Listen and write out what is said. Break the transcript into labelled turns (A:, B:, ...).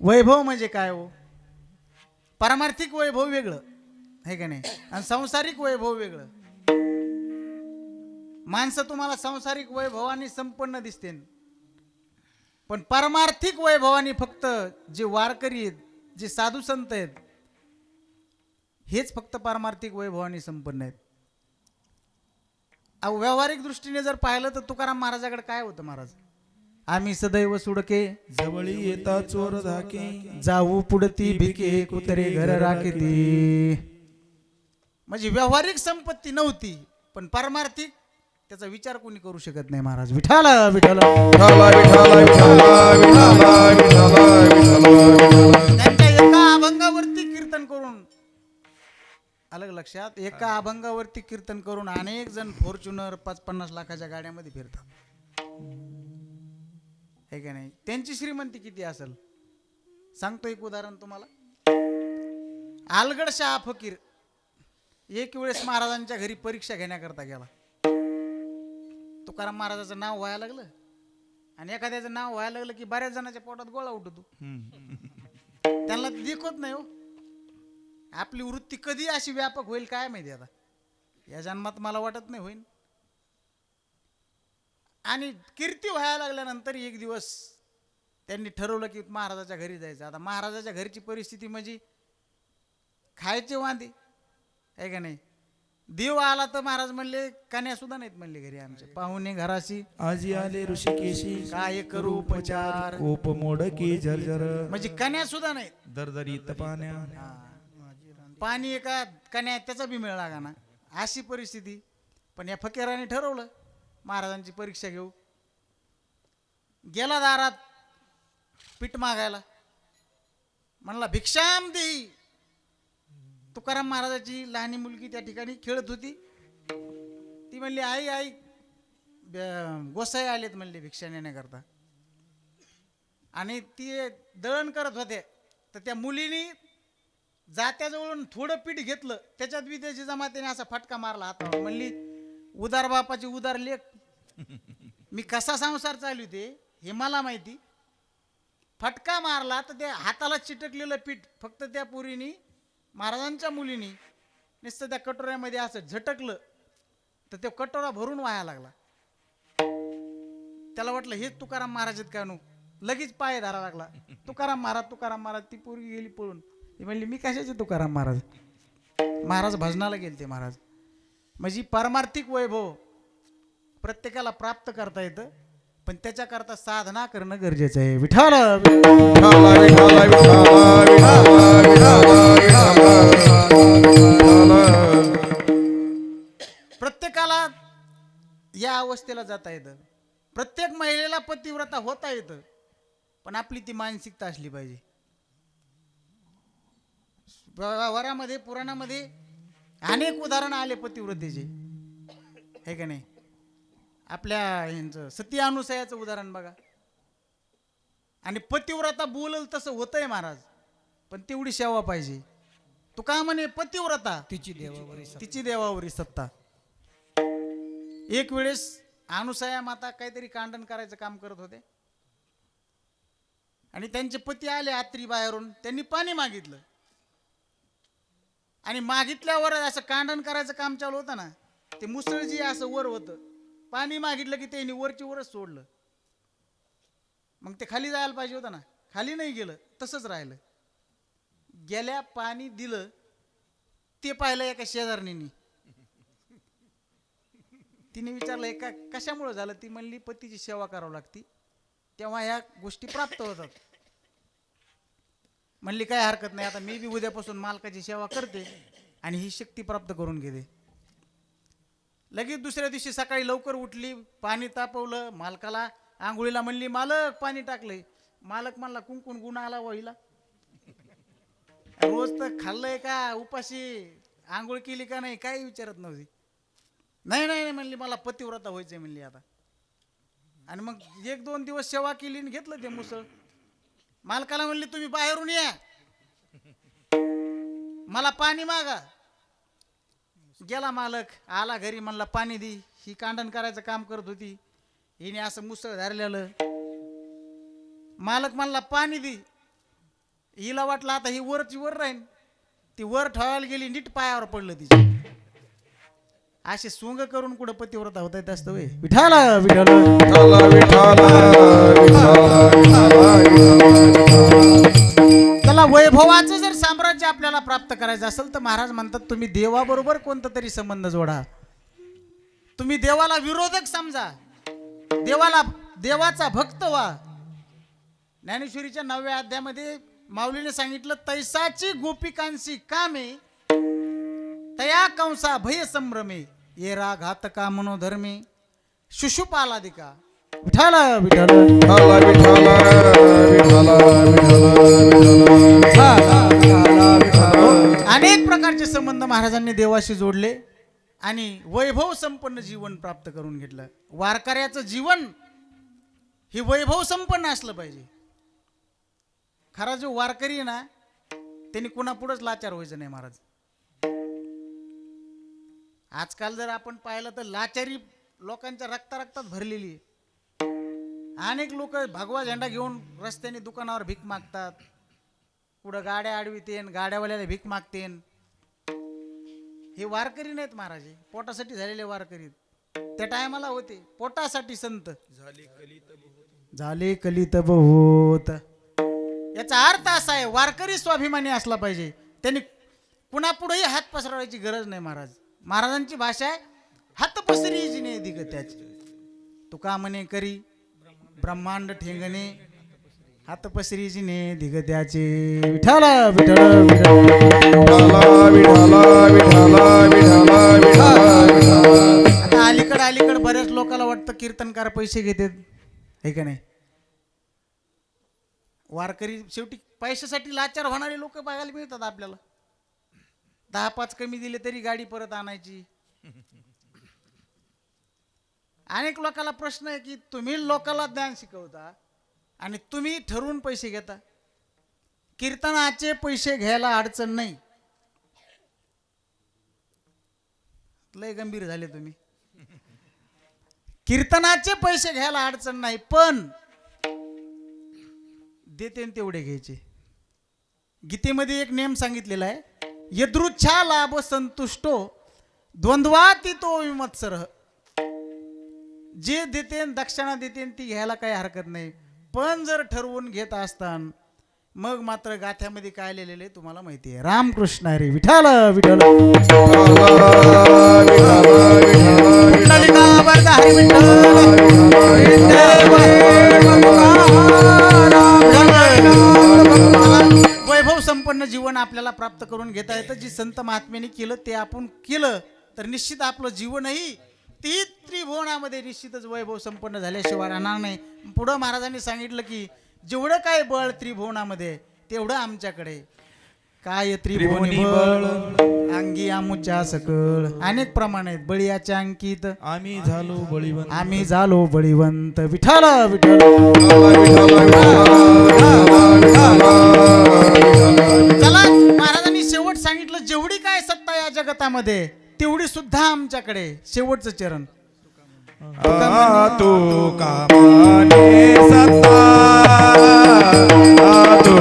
A: वैभव म्हणजे काय हो? पारमार्थिक वैभव वेगळं हे का नाही? आणि संसारिक वैभव वेगळं. माणसं तुम्हाला संसारिक वैभवाने संपन्न दिसते. पण पारमार्थिक वैभवानी फक्त जे वारकरी आहेत जे साधू संत आहेत हेच फक्त पारमार्थिक वैभवानी संपन्न आहेत. अहो, व्यावहारिक दृष्टीने जर पाहिलं तर तुकाराम महाराजाकडे काय होतं महाराज? आम्ही सदैव सुडके.
B: जवळी येता चोर धाके
A: जाऊ पुढती भिके कुत्रे घर राखती म्हणजे व्यावहारिक संपत्ती नव्हती पण परमार्थिक त्याचा विचार कोणी करू शकत नाही महाराज. विठाला विठाल त्यांच्या एका अभंगावरती कीर्तन करून अलग लक्षात एका अभंगावरती कीर्तन करून अनेक जण फॉर्च्युनर पाच पन्नास लाखाच्या गाड्यामध्ये फिरतात. आहे का नाही? त्यांची श्रीमंती किती असेल? सांगतो एक उदाहरण तुम्हाला. आलगड शहा फकीर एक वेळेस महाराजांच्या घरी परीक्षा घेण्याकरता गेला. तुकाराम महाराजाचं नाव व्हायला लागलं. आणि एखाद्याचं नाव व्हायला लागलं की बऱ्याच जणांच्या पोटात गोळा उठतो. त्यांना देखत नाही हो. आपली वृत्ती कधी अशी व्यापक होईल काय माहिती आता? या जन्मात मला वाटत नाही होईल आणि कीर्ती व्हायला लागल्यानंतर एक दिवस त्यांनी ठरवलं की महाराजाच्या घरी जायचं. आता महाराजाच्या घरची परिस्थिती म्हणजे खायचे वांदे आहे का नाही? देव आला तर महाराज म्हणले कन्या सुद्धा नाहीत म्हणले घरी आमचे पाहुणे घराशी
B: आजी आले ऋषिकेशी.
A: काय करू उपचार?
B: कोप मोडकी झरझर
A: म्हणजे कन्या सुद्धा नाहीत.
B: दरदरीत पाण्या.
A: पाणी एका कन्या त्याचा बी मिळ लागा ना अशी परिस्थिती. पण या फकीराने ठरवलं. महाराजांची परीक्षा घेऊ. गेला दारात पीठ मागायला. म्हणला भिक्षाम देई तुकाराम महाराजाची लहानी मुलगी त्या ठिकाणी खेळत होती. ती म्हणली आई आई. गोसाई आलेत म्हणले भिक्षा नेण्याकरता. आणि ती दळण करत होते. तर त्या मुलीनी जात्याजवळून थोडं पीठ घेतलं. त्याच्यात बी त्याची असा फटका मारला हातावर. म्हणली उदार बापाची उदार लेख. मी कसा संसार चालू ते हे मला माहिती. फटका मारला तर त्या हाताला चिटकलेलं पीठ फक्त त्या पुरीनी महाराजांच्या मुलीनी नुसतं त्या कटोऱ्यामध्ये असं झटकलं तर ते कटोरा भरून वाया लागला. त्याला वाटलं हेच तुकाराम महाराज आहेत का नु? लगेच पाय धरा लागला. तुकाराम महाराज तुकाराम महाराज ती पोरगी गेली पळून. ती म्हणली मी कशाचे तुकाराम महाराज? महाराज भजनाला गेले ते महाराज. म्हणजे पारमार्थिक वैभव. प्रत्येकाला प्राप्त करता येतं पण त्याच्याकरता साधना करणं गरजेचं आहे. विठाल प्रत्येकाला या अवस्थेला जाता येतं. प्रत्येक महिलेला पतिव्रता होता येतं पण आपली ती मानसिकता असली पाहिजे. वरामध्ये पुराणामध्ये अनेक उदाहरणं आले पतिव्रतेचे. हे का नाही? आपल्या ह्यांचं सती अनुसयाचं उदाहरण बघा. आणि पतिव्रता बोलल तसं होतंय महाराज पण तेवढी सेवा पाहिजे. तू का म्हणे पतिव्रता?
C: तिची देवावरी
A: तिची देवावरी सत्ता. एक वेळेस अनुसया माता काहीतरी कांडण करायचं काम करत होते. आणि त्यांचे पती आले आत्री बाहेरून त्यांनी पाणी मागितलं. आणि मागितल्यावर असं कांडण करायचं काम चालू होतं ना ते मुसळ जी असं वर होतं. पाणी मागितलं की त्यांनी वरची वरच सोडलं. मग ते खाली जायला पाहिजे होतं ना. खाली नाही गेलं तसंच राहिलं. गेल्या पाणी दिलं ते पाहिलं एका शेजारणींनी. तिने विचारलं एका कशामुळे झालं? ती म्हणली पतीची सेवा करावी लागती. तेव्हा ह्या गोष्टी प्राप्त होतात. म्हणली काय हरकत नाही. आता मी बी उद्यापासून मालकाची सेवा करते आणि ही शक्ती प्राप्त करून घेते. लगेच दुसऱ्या दिवशी सकाळी लवकर उठली पाणी तापवलं मालकाला आंघोळीला म्हणली मालक पाणी टाकलंय. मालक म्हणला कुंकुण गुण आला वहिला रोज तर खाल्लंय का उपाशी आंघोळ केली का नाही काही विचारत नव्हती. नाही नाही नाही म्हणली मला पतिव्रता व्हायचंय म्हणली आता. आणि मग एक दोन दिवस सेवा केली आणि घेतलं ते मुसळ. मालकाला म्हणली तुम्ही बाहेरून या. मला पाणी मागा. गेला मालक आला घरी म्हणला पाणी दी. ही कांडण करायचं काम करत होती. हिने असं मुसळ धरलेलं. मालक म्हणला पाणी दी. हिला वाटलं आता ही वरची वर राहीन. ती वर ठेवायला गेली नीट पायावर पडलं तिची असे सोंग करून कुठं पतिव्रता होत आहेत असतं वय विठाला विठाला
B: विठाला विठाला विठाला
A: त्याला वैभवाचं जर साम्राज्य आपल्याला प्राप्त करायचं असेल तर महाराज म्हणतात तुम्ही देवाबरोबर कोणता तरी संबंध जोडा. तुम्ही देवाला विरोधक समजा. देवाला देवाचा भक्त व्हा. ज्ञानेश्वरीच्या नवव्या अध्यामध्ये माऊलीने सांगितलं तैसाची गोपिकांशी कामे तया कंसा भय संभ्रमे येरा घातका मनोधर्मे शुशुपालादिका. विठाला विठाला
B: विठाला विठाला विठाला
A: प्रकारचे संबंध महाराजांनी देवाशी जोडले आणि वैभव संपन्न जीवन प्राप्त करून घेतलं. वारकऱ्याचं जीवन हे वैभव संपन्न असलं पाहिजे. खरा जो वारकरी आहे ना त्यांनी कुणापुढंच लाचार व्हायचं नाही महाराज. आजकाल जर आपण पाहिलं तर लाचारी लोकांच्या रक्ता रक्तात भरलेली आहे. अनेक लोक भगवा झेंडा घेऊन रस्त्याने दुकानावर भीक मागतात. पुढं गाड्या आडवितेन गाड्यावाल्याला भीक मागतेन. हे वारकरी नाहीत महाराज. पोटासाठी झालेले वारकरी. त्या टायमाला होते. पोटासाठी संत. झाले कलित बहुत याचा अर्थ असा आहे वारकरी स्वाभिमानी असला पाहिजे. त्यांनी कुणापुढेही हात पसरवायची गरज नाही महाराज. महाराजांची भाषा आहे हात पसरी जिने दिग त्याची. तुका म्हणे करी ब्रह्मांड ठेंगणे हात पसरी जिने विठाला
B: विठाला विठाला विठाला विठाला
A: आता अलीकडे अलीकडे बऱ्याच लोकांना वाटतं कीर्तनकार पैसे घेतात. हे का नाही? वारकरी शेवटी पैशासाठी लाचार होणारे लोक बघायला मिळतात आपल्याला. दहा पाच कमी दिले तरी गाडी परत आणायची. अनेक लोकांना प्रश्न आहे की तुम्ही लोकांना ज्ञान शिकवता आणि तुम्ही ठरवून पैसे घेता. कीर्तनाचे पैसे घ्यायला अडचण नाही. लय गंभीर झाले तुम्ही. कीर्तनाचे पैसे घ्यायला अडचण नाही पण देते तेवढे घ्यायचे. गीतेमध्ये एक नियम सांगितलेला आहे यदृच्छा लाभ संतुष्टो द्वंद्वातीतो विमत्सर. जे देते दक्षिणा देते ती घ्यायला काही हरकत नाही. पण जर ठरवून घेत असताना मग मात्र गाथ्यामध्ये काय लिहिलेलं आहे तुम्हाला माहिती आहे. रामकृष्ण हरी विठाल विठाल वैभव संपन्न जीवन आपल्याला प्राप्त करून घेता येतं. जी संत महात्म्याने केलं ते आपण केलं तर निश्चित आपलं जीवनही ती त्रिभुवनामध्ये निश्चितच वैभव संपन्न झाल्याशिवाय राहणार नाही. पुढं महाराजांनी सांगितलं की जेवढं काय बळ त्रिभुवनामध्ये तेवढं आमच्याकडे. काय त्रिभुवनी बळ? अंगी आमुच्या सकळ अनेक प्रमाण आहेत. बळीयाच्या अंकित.
B: आम्ही झालो बळीवन
A: आम्ही झालो बळीवंत. विठाल विठ्ठल. चला महाराजांनी शेवट सांगितलं जेवढी काय सत्ता या जगतामध्ये आमच्याकडे शेवटचं चरण.
B: तू का सत्ता तू